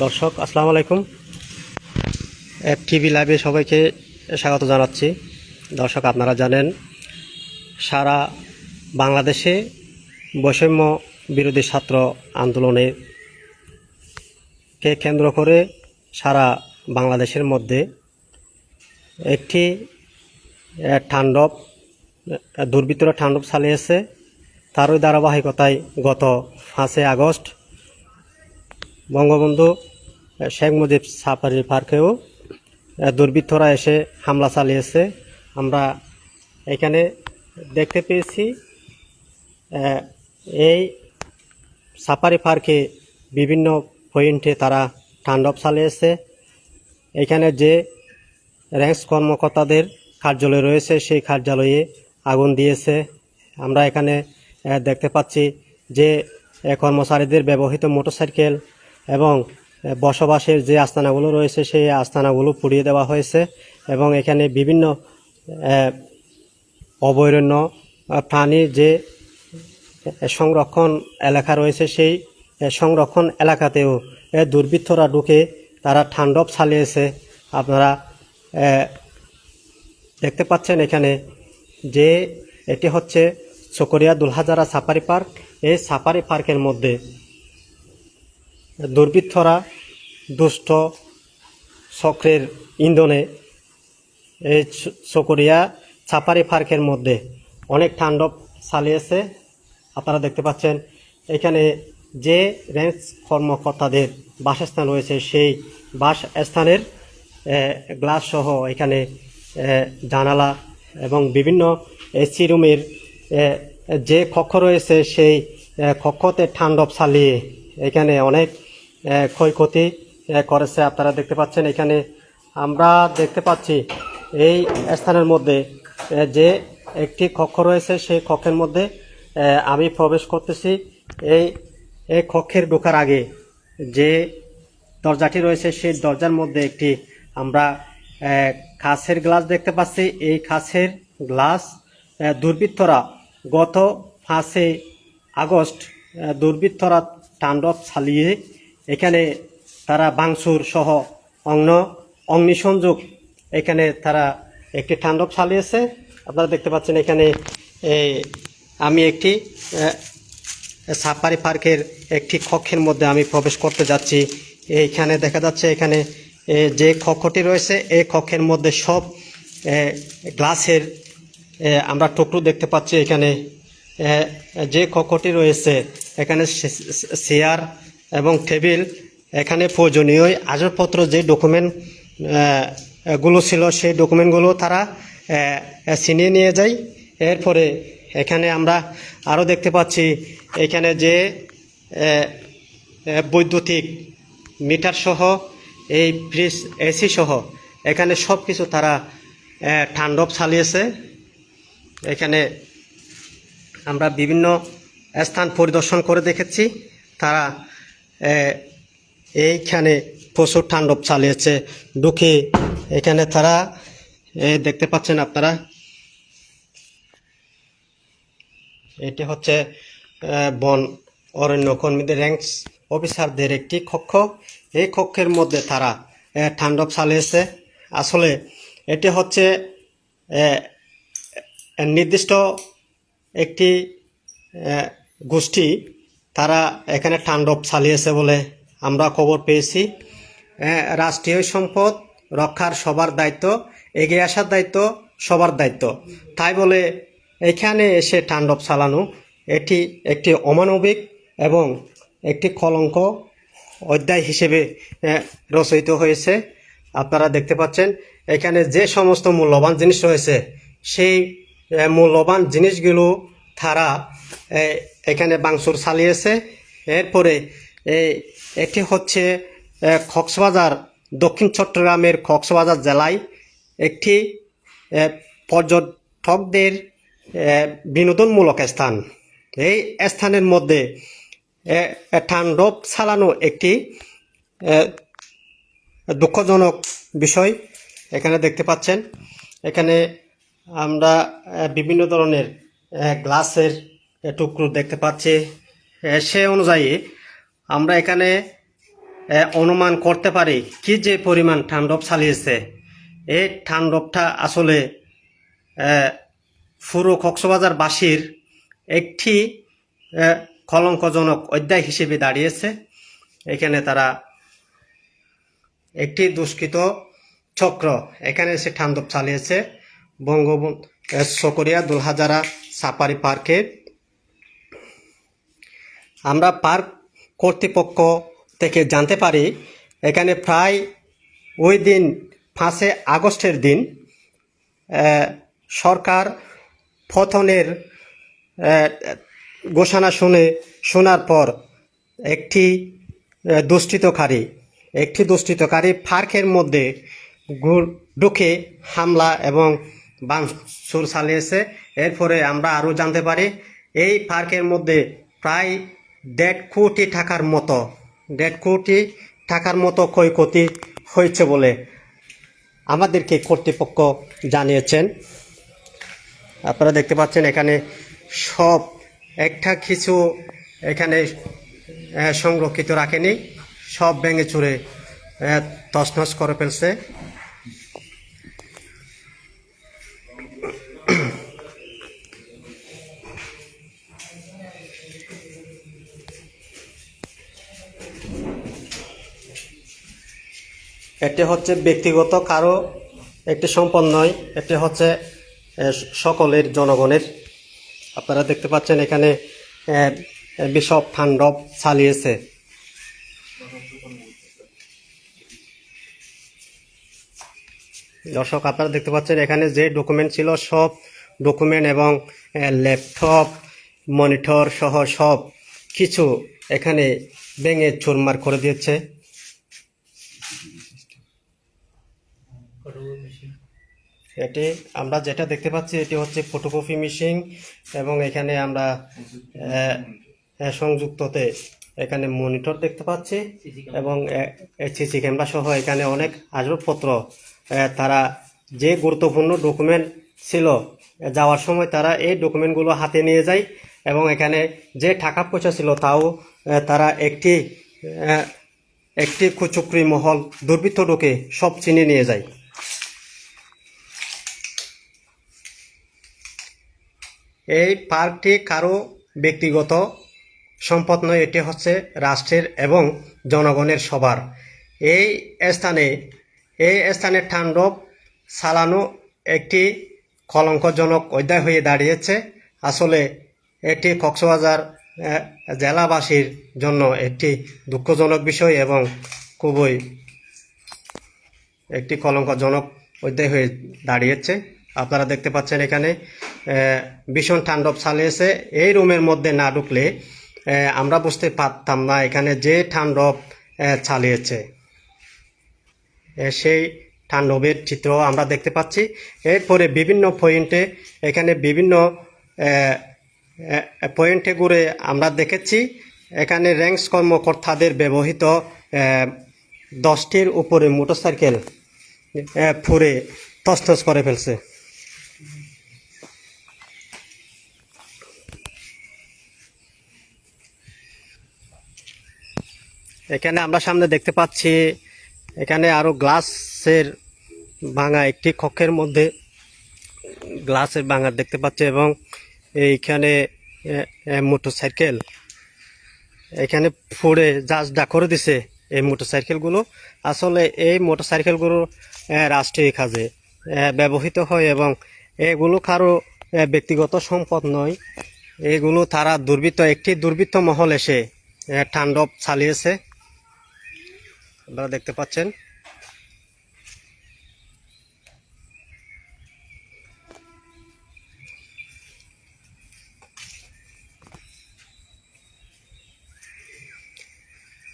দর্শক, আসসালামু আলাইকুম। এক টিভি লাইভে সবাইকে স্বাগত জানাচ্ছি। দর্শক, আপনারা জানেন, সারা বাংলাদেশে বৈষম্য বিরোধী ছাত্র আন্দোলনে কে কেন্দ্র করে সারা বাংলাদেশের মধ্যে একটি ঠান্ডব দুর্বৃত্তরা ঠান্ডব চালিয়েছে। তারই ধারাবাহিকতায় গত পাঁচই আগস্ট বঙ্গবন্ধু শেখ মুজিব সাফারি পার্কেও দুর্বৃত্তরা এসে হামলা চালিয়েছে। আমরা এখানে দেখতে পেয়েছি এই সাফারি পার্কে বিভিন্ন পয়েন্টে তারা তাণ্ডব চালিয়েছে। এখানে যে র্যাঙ্কস কর্মকর্তাদের কার্যালয় রয়েছে, সেই কার্যালয়ে আগুন দিয়েছে। আমরা এখানে দেখতে পাচ্ছি যে কর্মচারীদের ব্যবহৃত মোটরসাইকেল এবং বসবাসের যে আস্তানাগুলো রয়েছে, সেই আস্তানাগুলো পুড়িয়ে দেওয়া হয়েছে এবং এখানে বিভিন্ন অভয়ারণ্য প্রাণীর যে সংরক্ষণ এলাকা রয়েছে, সেই সংরক্ষণ এলাকাতেও দুর্বৃত্তরা ঢুকে তারা ঠান্ডব চালিয়েছে। আপনারা দেখতে পাচ্ছেন এখানে যে এটি হচ্ছে চকরিয়া দুলহাজারা সাফারি পার্ক। এই সাফারি পার্কের মধ্যে দুর্বৃত্তরা, দুষ্ট চক্রের ইন্ধনে এই চকরিয়া সাফারি পার্কের মধ্যে অনেক তাণ্ডব চালিয়েছে। আপনারা দেখতে পাচ্ছেন, এখানে যে রেঞ্জ কর্মকর্তাদের বাসস্থান রয়েছে, সেই বাসস্থানের গ্লাস সহ এখানে জানালা এবং বিভিন্ন এসি রুমের যে কক্ষ রয়েছে, সেই কক্ষতে ঠান্ডব চালিয়ে এখানে অনেক ক্ষয়ক্ষতি করেছে। আপনারা দেখতে পাচ্ছেন এখানে আমরা দেখতে পাচ্ছি এই স্থানের মধ্যে যে একটি কক্ষ রয়েছে সেই কক্ষের মধ্যে আমি প্রবেশ করতেছি। এই এই কক্ষের ঢোকার আগে যে দরজাটি রয়েছে সেই দরজার মধ্যে একটি আমরা কাছের গ্লাস দেখতে পাচ্ছি। এই কাছের গ্লাস দুর্বৃত্তরা গত পাঁচই আগস্ট দুর্বৃত্তরা তাণ্ডব চালিয়ে এখানে তারা বাংসুর সহ অগ্ন অগ্নিসংযোগ এখানে তারা একটি তাণ্ডব চালিয়েছে। আপনারা দেখতে পাচ্ছেন এখানে আমি একটি সাফারি পার্কের একটি কক্ষের মধ্যে আমি প্রবেশ করতে যাচ্ছি। এইখানে দেখা যাচ্ছে এখানে যে কক্ষটি রয়েছে এই কক্ষের মধ্যে সব গ্লাসের আমরা টুকরো দেখতে পাচ্ছি। এখানে যে কক্ষটি রয়েছে, এখানে চেয়ার এবং টেবিল, এখানে প্রয়োজনীয় আসবাবপত্র যে ডকুমেন্টগুলো ছিল সেই ডকুমেন্টগুলো তারা ছিনিয়ে নিয়ে যায়। এরপরে এখানে আমরা আরও দেখতে পাচ্ছি, এখানে যে বৈদ্যুতিক মিটার সহ, এই ফ্রিজ, এসি সহ, এখানে সব কিছু তারা তাণ্ডব চালিয়েছে। এখানে আমরা বিভিন্ন স্থান পরিদর্শন করে দেখেছি। তারা এইখানে প্রচুর তাণ্ডব চালিয়েছে। ঢুকে এখানে তারা দেখতে পাচ্ছেন আপনারা। এটি হচ্ছে বন অরণ্য কর্মীদের র্যাঙ্কস অফিসারদের একটি কক্ষ। এই কক্ষের মধ্যে তারা তাণ্ডব চালিয়েছে। আসলে এটি হচ্ছে নির্দিষ্ট একটি গোষ্ঠী তারা এখানে তাণ্ডব চালিয়েছে বলে আমরা খবর পেয়েছি। রাষ্ট্রীয় সম্পদ রক্ষার সবার দায়িত্ব, এগিয়ে আসার দায়িত্ব সবার দায়িত্ব। তাই বলে এখানে এসে তাণ্ডব চালানো, এটি একটি অমানবিক এবং একটি কলঙ্ক অধ্যায় হিসেবে রচিত হয়েছে। আপনারা দেখতে পাচ্ছেন, এখানে যে সমস্ত মূল্যবান জিনিস রয়েছে, সেই মূল্যবান জিনিসগুলো তারা এখানে বাংসুর চালিয়েছে। এরপরে একটি হচ্ছে কক্সবাজার, দক্ষিণ চট্টগ্রামের কক্সবাজার জেলায় একটি পর্যটকদের বিনোদনমূলক স্থান। এই স্থানের মধ্যে তাণ্ডব চালানো একটি দুঃখজনক বিষয় এখানে দেখতে পাচ্ছেন। এখানে আমরা বিভিন্ন ধরনের গ্লাসের টুকরো দেখতে পাচ্ছি। সে অনুযায়ী আমরা এখানে অনুমান করতে পারি কি যে পরিমাণ ঠান্ডব চালিয়েছে। এই ঠান্ডবটা আসলে পুরো কক্সবাজারবাসীর একটি কলঙ্কজনক অধ্যায় হিসেবে দাঁড়িয়েছে। এখানে তারা একটি দুষ্কৃত চক্র, এখানে এসে ঠান্ডব চালিয়েছে। বঙ্গবন্ধু সকরিয়া দুলহাজারা সাফারি পার্কে। আমরা পার্ক কর্তৃপক্ষ থেকে জানতে পারি এখানে প্রায় ওই দিন পাঁচে আগস্টের দিন সরকার আহ, ঘোষণা শুনে শোনার পর একটি আহ, দুষ্কৃতকারী একটি দুষ্কৃতকারী পার্কের মধ্যে ঢুকে হামলা এবং বাংসুর চালিয়েছে। এরপরে আমরা আরও জানতে পারি, এই পার্কের মধ্যে প্রায় দেড় কোটি টাকার মতো, দেড় কোটি টাকার মতো ক্ষয়ক্ষতি হয়েছে বলে আমাদেরকে কর্তৃপক্ষ জানিয়েছেন। আপনারা দেখতে পাচ্ছেন এখানে সব একটা কিছু এখানে সংরক্ষিত রাখেনি, সব ভেঙে চুরে তছনছ করে ফেলছে। এটি হচ্ছে ব্যক্তিগত, কারও একটি সম্পদ নয় এটি হচ্ছে সকলের, জনগণের। আপনারা দেখতে পাচ্ছেন এখানে বিশপ ঠান্ডব চালিয়েছে। দর্শক, আপনারা দেখতে পাচ্ছেন এখানে যে ডকুমেন্ট ছিল সব ডকুমেন্ট এবং ল্যাপটপ মনিটর সহ সব কিছু এখানে ভেঙে চুরমার করে দিয়েছে। এটি আমরা যেটা দেখতে পাচ্ছি, এটি হচ্ছে ফটোকপি মেশিন এবং এখানে আমরা সংযুক্ততে এখানে মনিটর দেখতে পাচ্ছি এবং সিসি ক্যামেরা সহ এখানে অনেক আসবাবপত্র তারা যে গুরুত্বপূর্ণ ডকুমেন্ট ছিল যাওয়ার সময় তারা এই ডকুমেন্টগুলো হাতে নিয়ে যায় এবং এখানে যে টাকা পয়সা ছিল তাও তারা একটি একটি কুচুকরি মহল দুর্বৃত্ত ঢুকে সব চিনে নিয়ে যায়। এই পার্কটি কারও ব্যক্তিগত সম্পদ নয়, এটি হচ্ছে রাষ্ট্রের এবং জনগণের সবার। এই স্থানে এই স্থানে ঠান্ডব চালানো একটি কলঙ্কজনক অধ্যায় হয়ে দাঁড়িয়েছে। আসলে এটি কক্সবাজার জেলাবাসীর জন্য একটি দুঃখজনক বিষয় এবং খুবই একটি কলঙ্কজনক অধ্যায় হয়ে দাঁড়িয়েছে। আপনারা দেখতে পাচ্ছেন এখানে ভীষণ ঠান্ডব চালিয়েছে। এই রুমের মধ্যে না ঢুকলে আমরা বুঝতে পারতাম না এখানে যে ঠান্ডব চালিয়েছে। সেই তাণ্ডবের চিত্র আমরা দেখতে পাচ্ছি। এরপরে বিভিন্ন পয়েন্টে, এখানে বিভিন্ন পয়েন্টে ঘুরে আমরা দেখেছি, এখানে র্যাঙ্কস কর্মকর্তাদের ব্যবহৃত দশটির উপরে মোটরসাইকেল ফুরে তছনছ করে ফেলছে। এখানে আমরা সামনে দেখতে পাচ্ছি এখানে আরও গ্লাসের ভাঙা, একটি কক্ষের মধ্যে গ্লাসের ভাঙা দেখতে পাচ্ছি এবং এইখানে মোটর সাইকেল এখানে ফুড়ে জাজডা করে দিছে এই মোটর সাইকেলগুলো আসলে এই মোটরসাইকেলগুলো রাষ্ট্রীয় কাজে ব্যবহৃত হয় এবং এগুলো কারও ব্যক্তিগত সম্পদ নয়। এগুলো তারা দুর্বৃত্ত, একটি দুর্বৃত্ত মহল এসে তাণ্ডব চালিয়েছে। আপনারা দেখতে পাচ্ছেন।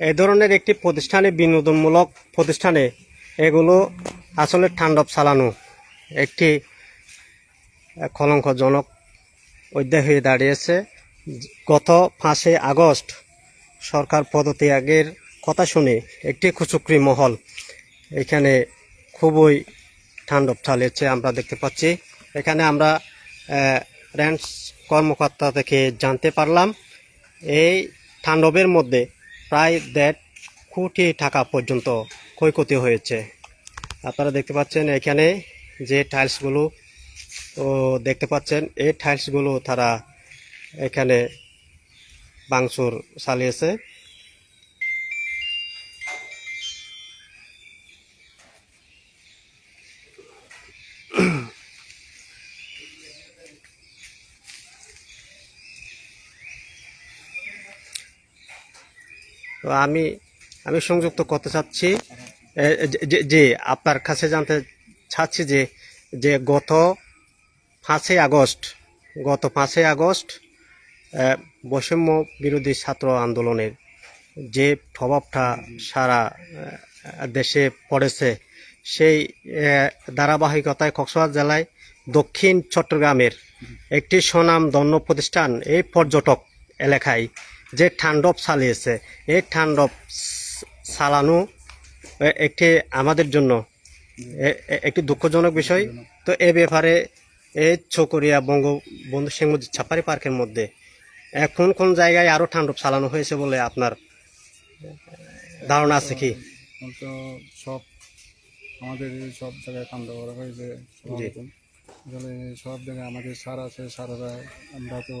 এই ধরনের একটি প্রতিষ্ঠানে বিনোদনমূলক প্রতিষ্ঠানে এগুলো আসলে ঠান্ডব চালানো একটি কলঙ্কজনক অধ্যায় হয়ে দাঁড়িয়েছে। গত পাঁচই আগস্ট সরকার পদত্যাগের কথা শুনে একটি কুচুকরি মহল, এখানে খুবই ঠান্ডব চালিয়েছে আমরা দেখতে পাচ্ছি। এখানে আমরা র্যান্স কর্মকর্তা থেকে জানতে পারলাম, এই ঠান্ডবের মধ্যে প্রায় দেড় কোটি টাকা পর্যন্ত ক্ষয়ক্ষতি হয়েছে। আপনারা দেখতে পাচ্ছেন এখানে যে টাইলসগুলো, ও, দেখতে পাচ্ছেন, এই টাইলসগুলো তারা এখানে বাংসুর চালিয়েছে। তো আমি আমি সংযুক্ত করতে চাচ্ছি যে- আপনার কাছে জানতে চাচ্ছি যে যে গত পাঁচই আগস্ট, গত পাঁচই আগস্ট বৈষম্য বিরোধী ছাত্র আন্দোলনের যে প্রভাবটা সারা দেশে পড়েছে সেই ধারাবাহিকতায় কক্সবাজার জেলায় দক্ষিণ চট্টগ্রামের একটি স্বনাম ধন্য প্রতিষ্ঠান এই পর্যটক এলাকায় যে ঠান্ডব চালিয়েছে। এই ঠান্ডব চালানো একটি আমাদের জন্য একটি দুঃখজনক বিষয়। তো এ ব্যাপারে এই চকরিয়া বঙ্গবন্ধু শেখ মুজিব ছাপারি পার্কের মধ্যে কোন কোন জায়গায় আরও ঠান্ডব চালানো হয়েছে বলে আপনার ধারণা আছে কি? সব আমাদের সব জায়গায় কাণ্ড করা হয়েছে আসলে সব জায়গায় আমাদের সার আছে সারারা আমরা তো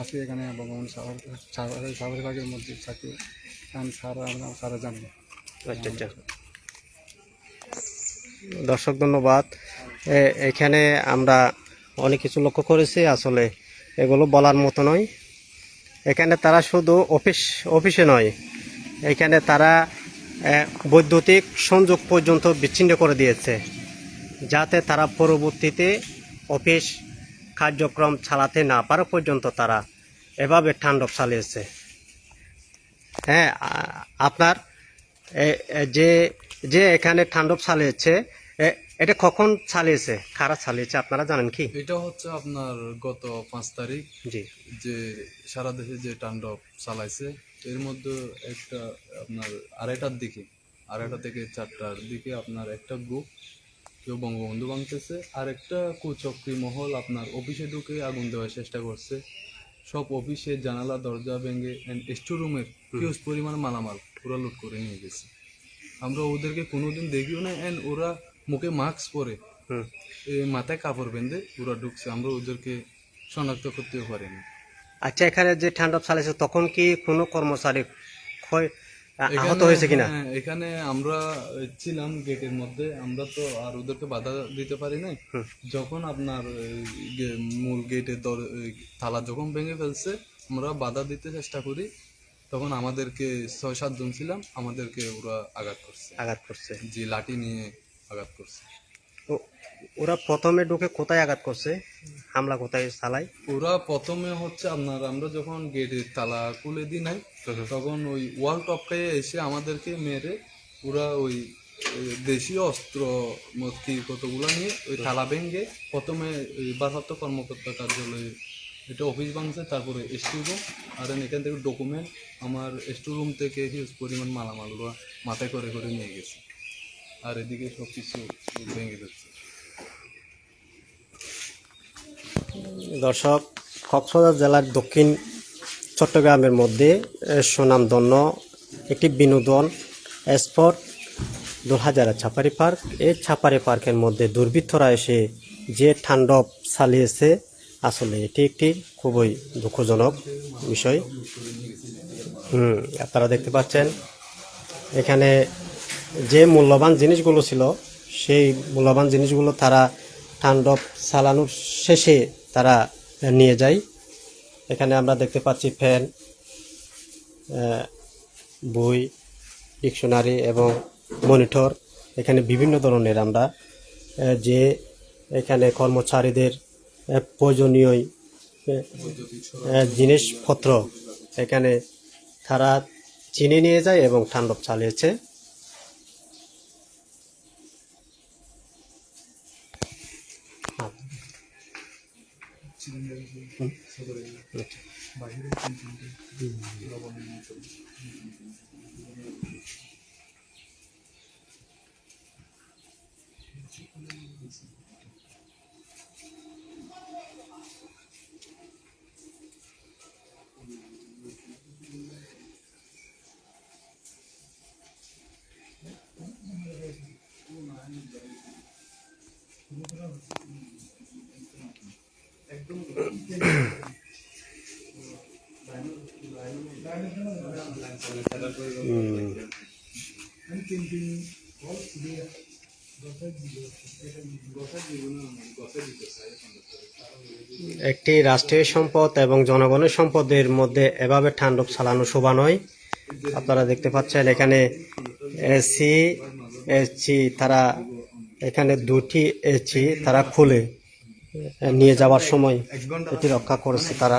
আছি এখানে বঙ্গবন্ধু সাগর বাগের মধ্যে থাকি। কারণ সারা আমরা সারা জানি। আচ্ছা আচ্ছা। দর্শক ধন্যবাদ। এখানে আমরা অনেক কিছু লক্ষ্য করেছি আসলে এগুলো বলার মতো নয়। এখানে তারা শুধু অফিস অফিসে নয়। এখানে তারা বৈদ্যুতিক সংযোগ পর্যন্ত বিচ্ছিন্ন করে দিয়েছে যাতে তারা পরবর্তীতে অফিস কার্যক্রম চালাতে না পারা পর্যন্ত তারা এভাবে ঠান্ডব চালিয়েছে। হ্যাঁ আপনার যে যে এখানে ঠান্ডব চালিয়েছে এটা কখন চালিয়েছে? কারা চালিয়েছে আপনারা জানেন কি? এটা হচ্ছে আপনার গত পাঁচ তারিখ। জি। যে সারা দেশে যে তাণ্ডব চালাইছে এর মধ্যে একটা আপনার আড়াইটার দিকে আড়াইটা থেকে চারটার দিকে আপনার একটা গ্রুপ কেউ বঙ্গবন্ধু ভাঙতেছে আর একটা কুচক্রী মহল আপনার অফিসে ঢুকে আগুন দেওয়ার চেষ্টা করছে। সব অফিসের জানালা দরজা ভেঙে স্টোর রুমের হিউজ পরিমাণ মালামাল ওরা লুট করে নিয়ে গেছে। আমরা ওদেরকে কোনোদিন দেখিও না অ্যান্ড ওরা মুখে মাস্ক পরে হুম। এ মাথায় কাপড় বেঁধে ওরা ঢুকছে। আমরা ওদেরকে শনাক্ত করতেও পারিনি। আচ্ছা এখানে যে ঠান্ডব চালিয়েছে তখন কি কোনো কর্মচারী ক্ষয় আহত হয়েছে কিনা? হ্যাঁ, এখানে আমরা ছিলাম গেটের মধ্যে আমরা তো আর ওদেরকে বাধা দিতে পারি নাই। যখন আপনার মূল গেটের দর- তালা যখন ভেঙে ফেলছে আমরা বাধা দিতে চেষ্টা করি। তখন আমাদেরকে ছয় সাতজন ছিলাম আমাদেরকে ওরা আঘাত করছে। আঘাত করছে। যে লাঠি নিয়ে আঘাত করছে। ওরা প্রথমে ঢুকে কোথায় আঘাত করছে? হামলা কোথায় চালায়? ওরা প্রথমে হচ্ছে আপনার, আমরা যখন গেটের তালা খুলে দিই নাই তখন ওই ওয়াল টপকাইয়ে এসে আমাদেরকে মেরে ওরা ওই দেশীয় অস্ত্র মস্কি কতগুলো নিয়ে ওই তালা ভেঙে প্রথমে ওই ভারপ্রাপ্ত কর্মকর্তা কার্যালয়ে এটা অফিস ভাঙছে তারপরে স্টোর রুম আর এখান থেকে ডকুমেন্ট আমার স্টোর রুম থেকে হিউজ পরিমাণ মালামাল মাথায় করে করে নিয়ে গেছে। আর এদিকে সব কিছু ভেঙে যাচ্ছে দর্শক, কক্সবাজার জেলার দক্ষিণ চট্টগ্রামের মধ্যে সুনামধন্য একটি বিনোদন স্পট, দোলহাজারা ছাপারি পার্ক। এই ছাপারি পার্কের মধ্যে দুর্বৃত্তরা এসে যে ঠান্ডব চালিয়েছে, আসলে এটি একটি খুবই দুঃখজনক বিষয়। হুম, আপনারা দেখতে পাচ্ছেন, এখানে যে মূল্যবান জিনিসগুলো ছিল, সেই মূল্যবান জিনিসগুলো তারা ঠান্ডব চালানোর শেষে তারা নিয়ে যায়। এখানে আমরা দেখতে পাচ্ছি ফ্যান বই, ডিকশনারি এবং মনিটর। এখানে বিভিন্ন ধরনের আমরা যে এখানে কর্মচারীদের প্রয়োজনীয় জিনিসপত্র এখানে তারা চিনে নিয়ে যায় এবং ঠান্ডব চালিয়েছে। ভেতরে বাইরে তিন তিনটে লবণের মতো একটি রাষ্ট্রীয় সম্পদ এবং জনগণের সম্পদের মধ্যে এভাবে ঠান্ডব চালানো শোভা নয়। আপনারা দেখতে পাচ্ছেন এখানে এসি এসি, তারা এখানে দুটি এসি তারা খুলে নিয়ে যাওয়ার সময় এটি রক্ষা করেছে তারা।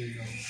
including